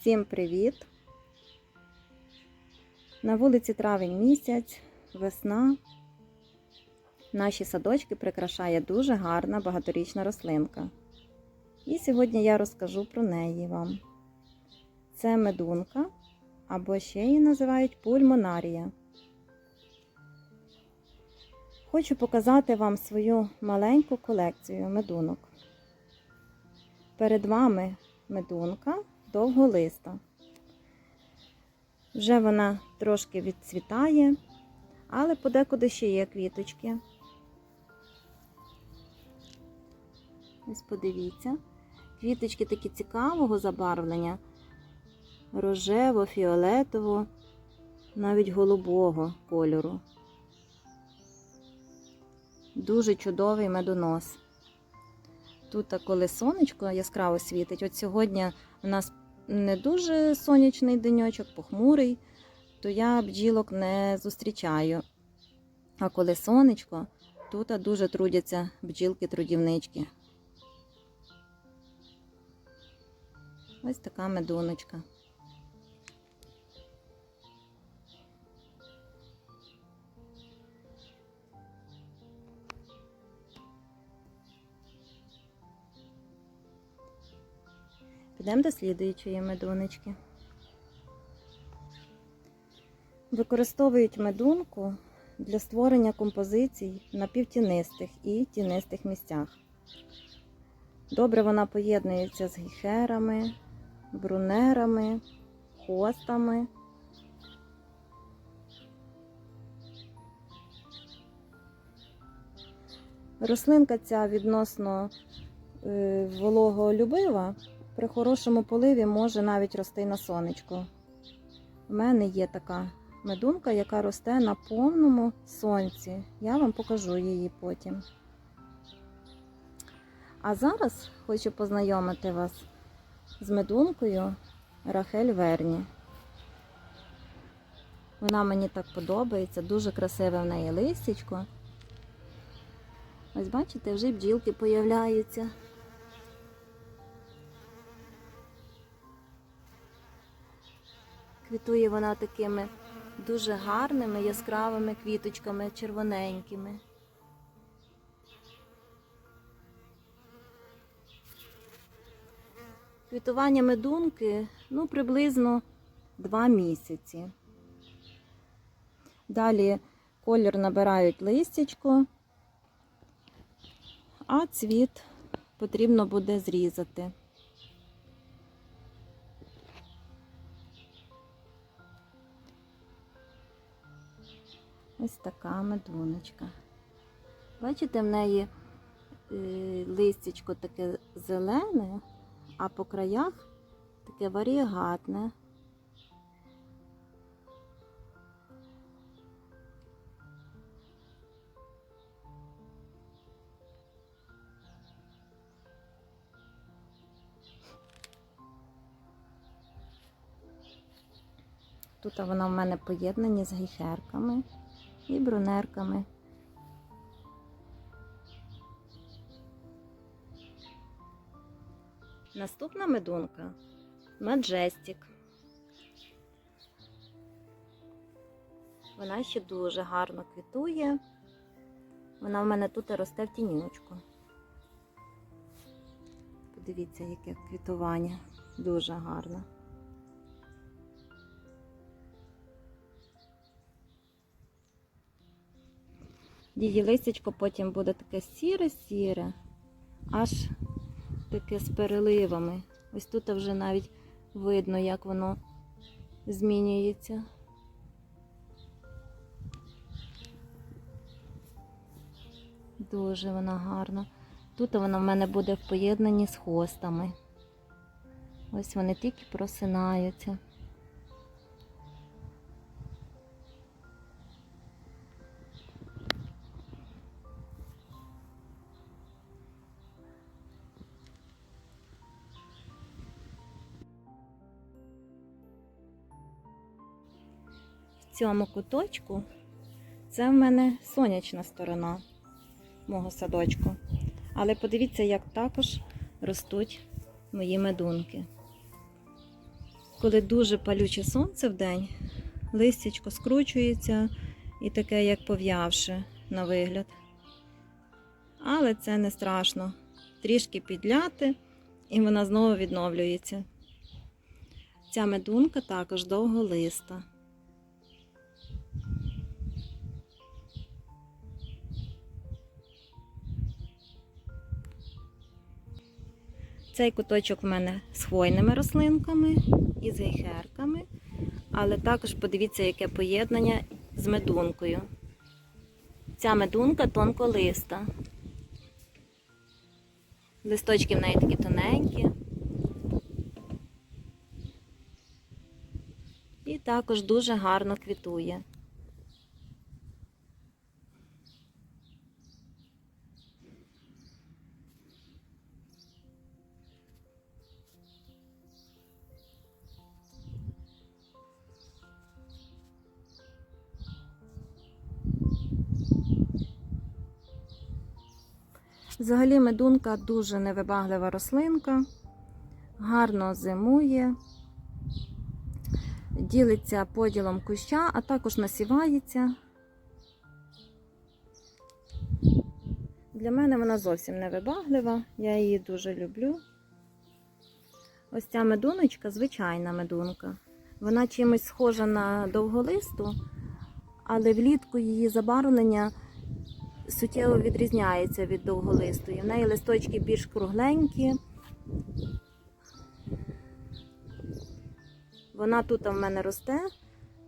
Всім привіт! На вулиці травень місяць, весна. Наші садочки прикрашає дуже гарна багаторічна рослинка. І сьогодні я розкажу про неї вам. Це медунка, або ще її називають пульмонарія. Хочу показати вам свою маленьку колекцію медунок. Перед вами медунка довголиста. Вже вона трошки відцвітає, але подекуди ще є квіточки. Ось подивіться. Квіточки такі цікавого забарвлення, рожево, фіолетово, навіть голубого кольору. Дуже чудовий медонос. Тут, коли сонечко яскраво світить, от сьогодні у нас не дуже сонячний деньочок, похмурий, то я бджілок не зустрічаю. А коли сонечко, тут дуже трудяться бджілки-трудівнички. Ось така медуночка. Підемо до слідуючої медуночки. Використовують медунку для створення композицій на півтінистих і тінистих місцях. Добре вона поєднується з гіхерами, брунерами, хостами. Рослинка ця відносно е, вологолюбива, при хорошому поливі може навіть рости на сонечку. У мене є така медунка, яка росте на повному сонці. Я вам покажу її потім. А зараз хочу познайомити вас з медункою Рахель Верні. Вона мені так подобається, дуже красиве в неї листячко. Ось бачите, вже бджілки появляються. Квітує вона такими дуже гарними яскравими квіточками, червоненькими. Квітування медунки ну, приблизно 2 місяці. Далі колір набирають листячко, а цвіт потрібно буде зрізати. Ось така медуночка. Бачите, в неї е, листячко таке зелене, а по краях таке варігатне. Тут вона в мене поєднані з гейхерками і брунерками. Наступна медунка Маджестік. Вона ще дуже гарно квітує. Вона в мене тут росте в тінючку. Подивіться, яке квітування. Дуже гарно. Її листячко потім буде таке сіре-сіре, аж таке з переливами. Ось тут вже навіть видно, як воно змінюється. Дуже вона гарна. Тут вона в мене буде в поєднанні з хостами. Ось вони тільки просинаються. Цьому куточку це в мене сонячна сторона мого садочку. Але подивіться, як також ростуть мої медунки. коли дуже палюче сонце в день, листячко скручується і таке, як пов'явше на вигляд. Але це не страшно. Трішки підляти, і вона знову відновлюється. Ця медунка також довголиста. Цей куточок в мене з хвойними рослинками і з гейхерками, але також подивіться, яке поєднання з медункою. Ця медунка тонколиста. Листочки в неї такі тоненькі. І також дуже гарно квітує. Взагалі медунка дуже невибаглива рослинка, гарно зимує, ділиться поділом куща, а також насівається. Для мене вона зовсім невибаглива, я її дуже люблю. Ось ця медуночка звичайна медунка. Вона чимось схожа на довголисту, але влітку її забарвлення суттєво відрізняється від довголистої. В неї листочки більш кругленькі. Вона тут в мене росте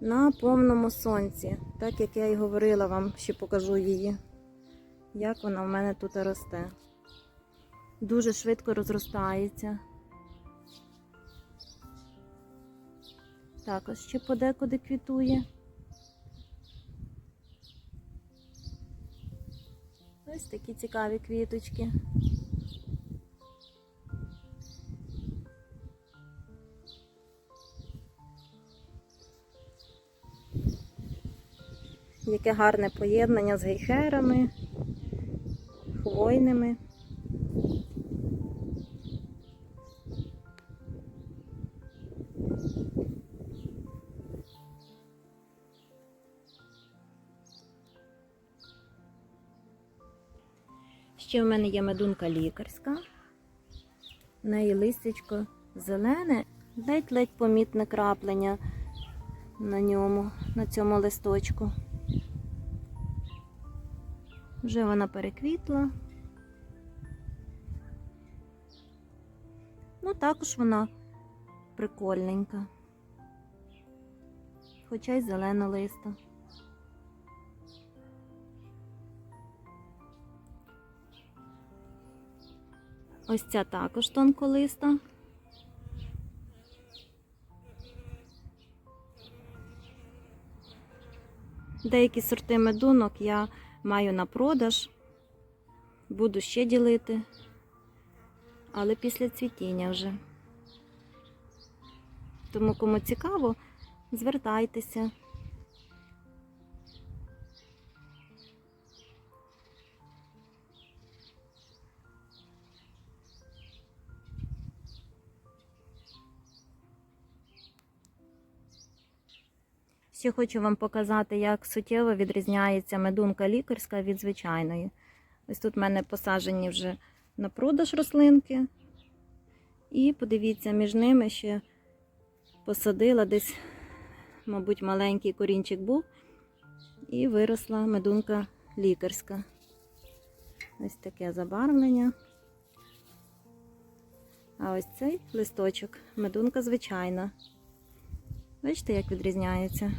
на повному сонці, так як я і говорила вам, ще покажу її, як вона в мене тут росте. Дуже швидко розростається. Також ще подекуди квітує. Ось такі цікаві квіточки. Яке гарне поєднання з гейхерами, хвойними. Ще в мене є медунка лікарська. В неї листячко зелене, ледь-ледь помітне краплення на ньому, на цьому листочку. Вже вона переквітла. Ну, також вона прикольненька, хоча й зелена листа. Ось ця також тонколиста. Деякі сорти медунок я маю на продаж, буду ще ділити, але після цвітіння вже. Тому кому цікаво, звертайтеся. Ще хочу вам показати, як суттєво відрізняється медунка лікарська від звичайної. Ось тут в мене посаджені вже на продаж рослинки. І подивіться, між ними ще посадила десь, мабуть, маленький корінчик був, і виросла медунка лікарська. Ось таке забарвлення. А ось цей листочок медунка звичайна. Бачите, як відрізняється.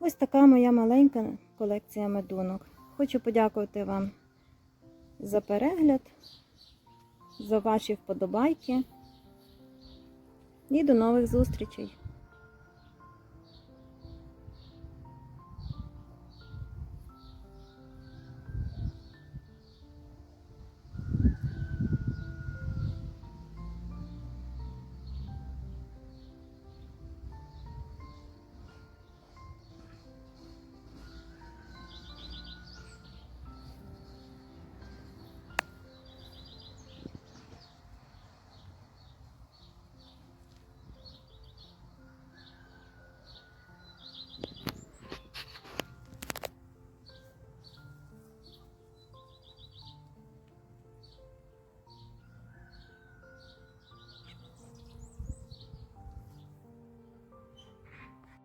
Ось така моя маленька колекція медунок. Хочу подякувати вам за перегляд, за ваші вподобайки і до нових зустрічей!